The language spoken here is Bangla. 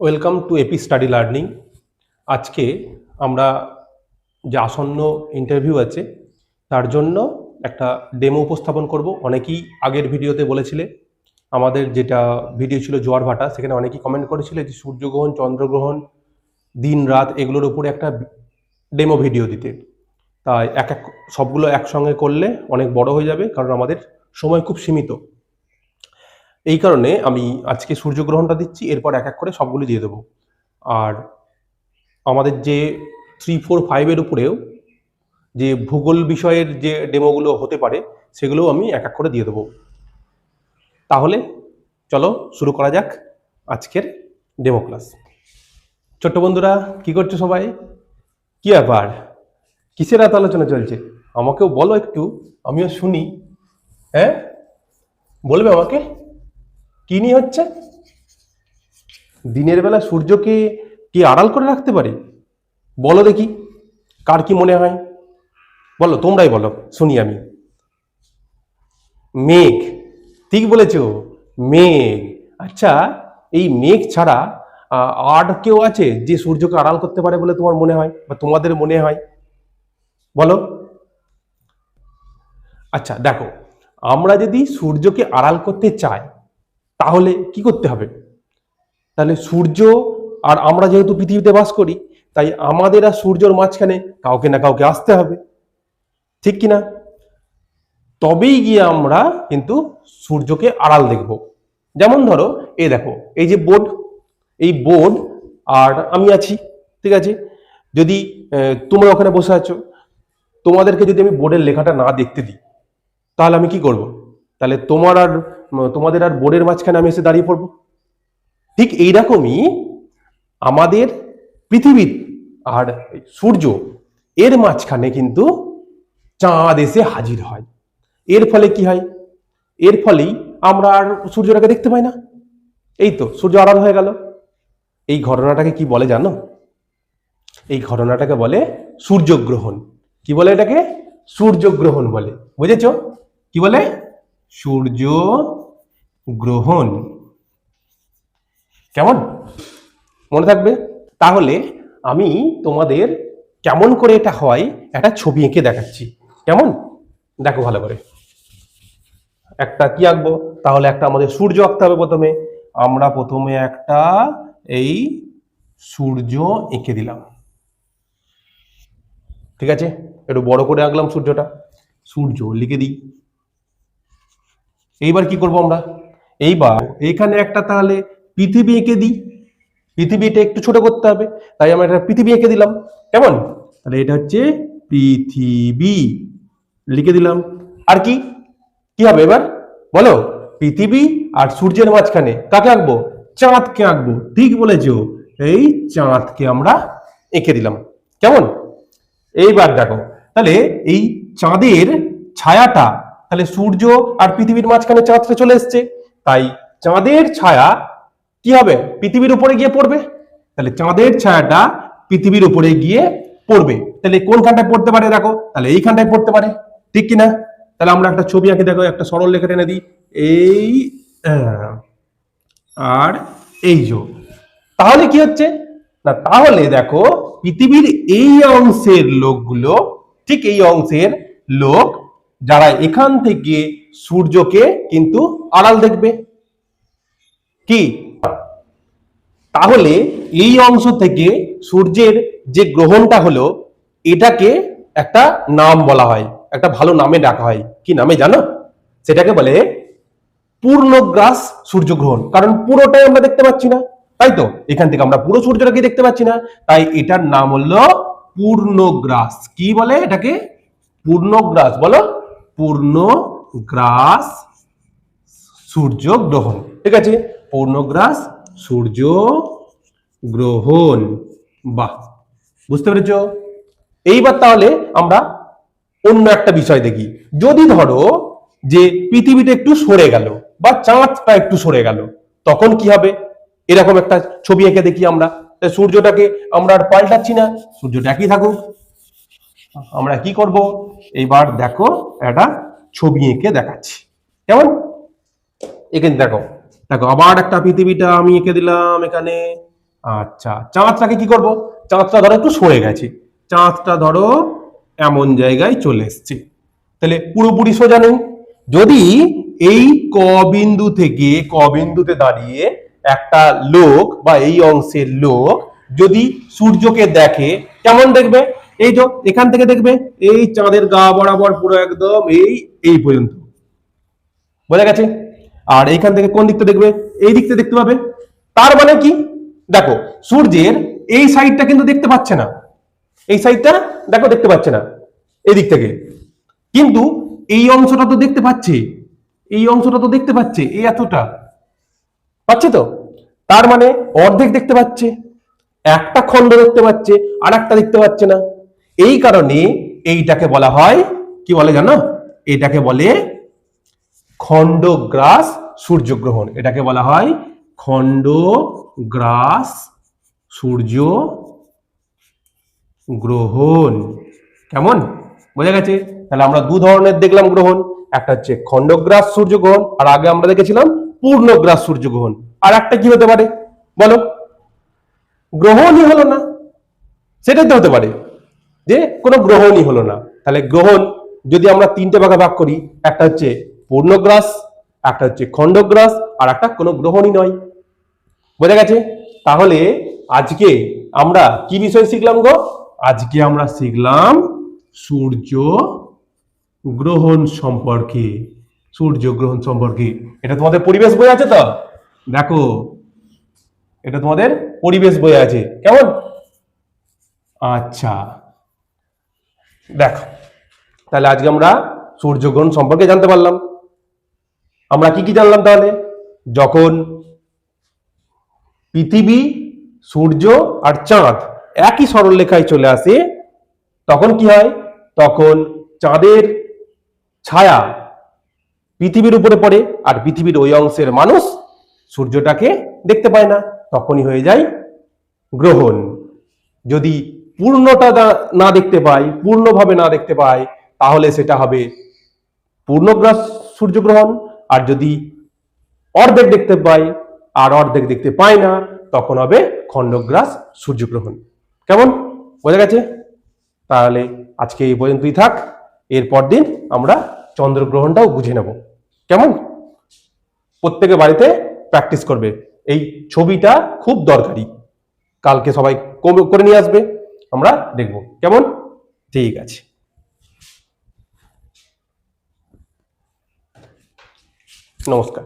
Welcome to AP study learning. আজকে আমরা যে আসন্ন ইন্টারভিউ আছে, তার জন্য একটা ডেমো উপস্থাপন করব। অনেকেই আগের ভিডিওতে বলেছিলে, আমাদের যেটা ভিডিও ছিল জোয়ার ভাটা, সেখানে অনেকেই কমেন্ট করেছিলে যে সূর্যগ্রহণ, চন্দ্রগ্রহণ, দিন, রাত, এগুলোর উপরে একটা ডেমো ভিডিও দিতে। তাই এক এক সবগুলো একসঙ্গে করলে অনেক বড় হয়ে যাবে, কারণ আমাদের সময় খুব সীমিত। এই কারণে আমি আজকে সূর্যগ্রহণটা দিচ্ছি, এরপর এক এক করে সবগুলো দিয়ে দেবো। আর আমাদের যে থ্রি ফোর ফাইভের উপরেও যে ভূগোল বিষয়ের যে ডেমোগুলো হতে পারে, সেগুলোও আমি এক এক করে দিয়ে দেবো। তাহলে চলো শুরু করা যাক আজকের ডেমো ক্লাস। ছোট্ট বন্ধুরা, কি করছ সবাই? কি ব্যাপার? কিসের এত আলোচনা চলছে? আমাকেও বলো একটু, আমিও শুনি। হ্যাঁ? বলবে আমাকে? কি নিয়ে হচ্ছে? দিনের বেলা সূর্যকে কি আড়াল করে রাখতে পারে? বলো দেখি, কার কি মনে হয়? বলো, তোমরাই বলো, শুনি আমি। মেঘ, ঠিক বলেছ, মেঘ। আচ্ছা এই মেঘ ছাড়া আর কেউ আছে যে সূর্যকে আড়াল করতে পারে বলে তোমার মনে হয় বা তোমাদের মনে হয়? বলো। আচ্ছা দেখো, আমরা যদি সূর্যকে আড়াল করতে চাই তাহলে কি করতে হবে? তাহলে সূর্য আর আমরা যেহেতু পৃথিবীতে বাস করি, তাই আমাদের আর সূর্যর মাঝখানে কাউকে না কাউকে আসতে হবে। ঠিক কি না তবেই গিয়ে আমরা কিন্তু সূর্যকে আড়াল দেখব। যেমন ধরো, এই দেখো, এই যে বোর্ড, এই বোর্ড আর আমি আছি, ঠিক আছে? যদি তোমরা ওখানে বসে আছো, তোমাদেরকে যদি আমি বোর্ডের লেখাটা না দেখতে দিই, তাহলে আমি কি করব? তাহলে তোমার আর, তোমাদের আর বোর্ডের মাঝখানে আমি এসে দাঁড়িয়ে পড়ব? ঠিক এইরকমই আমাদের পৃথিবী আর সূর্য এর মাঝখানে কিন্তু চাঁদ এসে হাজির হয়। এর ফলে কি হয়? এর ফলেই আমরা আর সূর্যটাকে দেখতে পাই না। এই তো, সূর্য আড়াল হয়ে গেল। এই ঘটনাটাকে কি বলে জানো? এই ঘটনাটাকে বলে সূর্যগ্রহণ। কি বলে এটাকে? সূর্যগ্রহণ বলে। বুঝেছ? কি বলে? সূর্য গ্রহণ। কেমন? মনে থাকবে? তাহলে আমি তোমাদের কেমন করে এটা হয় একটা ছবি এঁকে দেখাচ্ছি। কেমন? দেখো ভালো করে। একটা কি আঁকবো? তাহলে একটা আমাদের সূর্য আঁকতে হবে প্রথমে। আমরা প্রথমে একটা এই সূর্য এঁকে দিলাম। ঠিক আছে? একটু বড় করে আঁকলাম সূর্যটা। সূর্য লিখে দিই। এইবার কি করব আমরা? এইবার এখানে একটা তাহলে পৃথিবী এঁকে দিই। পৃথিবীটা একটু ছোট করতে হবে। তাই আমরা একটা পৃথিবী এঁকে দিলাম। কেমন? তাহলে এটা হচ্ছে পৃথিবী। লিখে দিলাম। আর কি? কি হবে এবার? বলো। পৃথিবী আর সূর্যের মাঝখানে কাকে আঁকবো? চাঁদকে আঁকবো। ঠিক বলেছ। এই চাঁদকে আমরা এঁকে দিলাম। কেমন? এইবার দেখো। তাহলে এই চাঁদের ছায়াটা তাহলে সূর্য আর পৃথিবীর মাঝখানে চাঁদটা চলে এসছে। তাই চাঁদের ছায়া কি হবে? পৃথিবীর উপরে গিয়ে পড়বে। তাহলে চাঁদের ছায়াটা পৃথিবীর উপরে গিয়ে পড়বে। তাহলে কোনখানটায় পড়তে পারে দেখো? তাহলে এইখানটায় পড়তে পারে। ঠিক কি না তাহলে আমরা একটা ছবি আঁকে, দেখো, একটা সরল লেখা টেনে দিই। এই আর এই যো। তাহলে কি হচ্ছে? না, তাহলে দেখো, পৃথিবীর এই অংশের লোকগুলো, ঠিক এই অংশের লোক যারা এখান থেকে সূর্যকে কিন্তু আড়াল দেখবে। কি? তাহলে এই অংশ থেকে সূর্যের যে গ্রহণটা হলো, এটাকে একটা নাম বলা হয়, একটা ভালো নামে ডাকা হয়। কি নামে জানো? সেটাকে বলে পূর্ণগ্রাস সূর্যগ্রহণ। কারণ পুরোটাই আমরা দেখতে পাচ্ছি না, তাই তো? এখান থেকে আমরা পুরো সূর্যটাকে দেখতে পাচ্ছি না? তাই এটার নাম হলো পূর্ণগ্রাস। কি বলে এটাকে? পূর্ণগ্রাস। বলো পূর্ণগ্রাস সূর্য গ্রহণ। ঠিক আছে? পূর্ণগ্রাস সূর্য গ্রহণ। বাহ, বুঝতে পেরেছ? এইবার তাহলে আমরা অন্য একটা বিষয় দেখি। যদি ধরো যে পৃথিবীটা একটু সরে গেল বা চাঁদটা একটু সরে গেল, তখন কি হবে? এরকম একটা ছবি এঁকে দেখি আমরা। সূর্যটাকে আমরা আর পাল্টাচ্ছি না, সূর্যটা একই থাকুক। আমরা কি করব? এইবার দেখো, একটা ছবি এঁকে দেখাচ্ছি। কেমন? এখানে দেখো। দেখো, আবার একটা পৃথিবীটা আমি এঁকে দিলাম এখানে। আচ্ছা চাঁদটাকে কি করব? চাঁদটা ধরো একটু সরে গেছে। চাঁদটা ধরো এমন জায়গায় চলে এসছে। তাহলে পুরোপুরি সোজা নেই। যদি এই ক বিন্দু থেকে, ক বিন্দুতে দাঁড়িয়ে একটা লোক বা এই অংশের লোক যদি সূর্যকে দেখে, কেমন দেখবে? এই তো এখান থেকে দেখবে, এই চাঁদের গা বরাবর পুরো একদম এই এই পর্যন্ত। বোঝা গেছে? আর এইখান থেকে কোন দিকটা দেখবে? এই দিকটা দেখতে পাবে। তার মানে কি? দেখো, সূর্যের এই সাইডটা কিন্তু দেখতে পাচ্ছে না। এই সাইডটা দেখো, দেখতে পাচ্ছে না। এই দিক থেকে। কিন্তু এই অংশটা তো দেখতে পাচ্ছে। এই অংশটা তো দেখতে পাচ্ছে, এই এতটা। পাচ্ছে তো? তার মানে অর্ধেক দেখতে পাচ্ছে, একটা খণ্ড দেখতে পাচ্ছে আর একটা দেখতে পাচ্ছে না। এই কারণে এইটাকে বলা হয়, কি বলে জানো? এটাকে বলে খণ্ডগ্রাস সূর্যগ্রহণ। এটাকে বলা হয় খণ্ডগ্রাস সূর্য গ্রহণ কেমন? বোঝা গেছে? তাহলে আমরা দু ধরনের দেখলাম গ্রহণ। একটা হচ্ছে খণ্ডগ্রাস সূর্যগ্রহণ, আর আগে আমরা দেখেছিলাম পূর্ণগ্রাস সূর্যগ্রহণ। আর একটা কি হতে পারে? বলো। গ্রহণই হলো না। সেটাই তো হতে পারে। যে কোনো গ্রহণই হলো না। তাহলে গ্রহণ যদি আমরা তিনটে ভাগে ভাগ করি, একটা হচ্ছে পূর্ণগ্রাস, একটা হচ্ছে খণ্ডগ্রাস, আর একটা কোনো গ্রহণই নয়। বোঝা গেছে? তাহলে আজকে আমরা কি বিষয় শিখলাম গো? আজকে আমরা শিখলাম সূর্য গ্রহণ সম্পর্কে। সূর্য গ্রহণ সম্পর্কে। এটা তোমাদের পরিবেশ বই আছে তো? দেখো, এটা তোমাদের পরিবেশ বই আছে। কেমন? আচ্ছা। দেখো, তাহলে আজকে আমরা সূর্যগ্রহণ সম্পর্কে জানতে পারলাম। আমরা কি কি জানলাম তাহলে? যখন পৃথিবী, সূর্য আর চাঁদ একই সরলরেখায় চলে আসে, তখন কি হয়? তখন চাঁদের ছায়া পৃথিবীর উপরে পড়ে আর পৃথিবীর ওই অংশের মানুষ সূর্যটাকে দেখতে পায় না। তখনই হয়ে যায় গ্রহণ। যদি পূর্ণটা না- দেখতে পাই, পূর্ণভাবে না দেখতে পাই, তাহলে সেটা হবে পূর্ণগ্রাস সূর্যগ্রহণ। আর যদি অর্ধেক দেখতে পাই আর অর্ধেক দেখতে পাই না, তখন হবে খণ্ডগ্রাস সূর্যগ্রহণ। কেমন? বোঝা গেছে? তাহলে আজকে এই পর্যন্তই থাক। এরপর দিন আমরা চন্দ্রগ্রহণটাও বুঝে নেব। কেমন? প্রত্যেকে বাড়িতে প্র্যাকটিস করবে। এই ছবিটা খুব দরকারি। কালকে সবাই করে নিয়ে আসবে। আমরা দেখব। কেমন? ঠিক আছে। নমস্কার।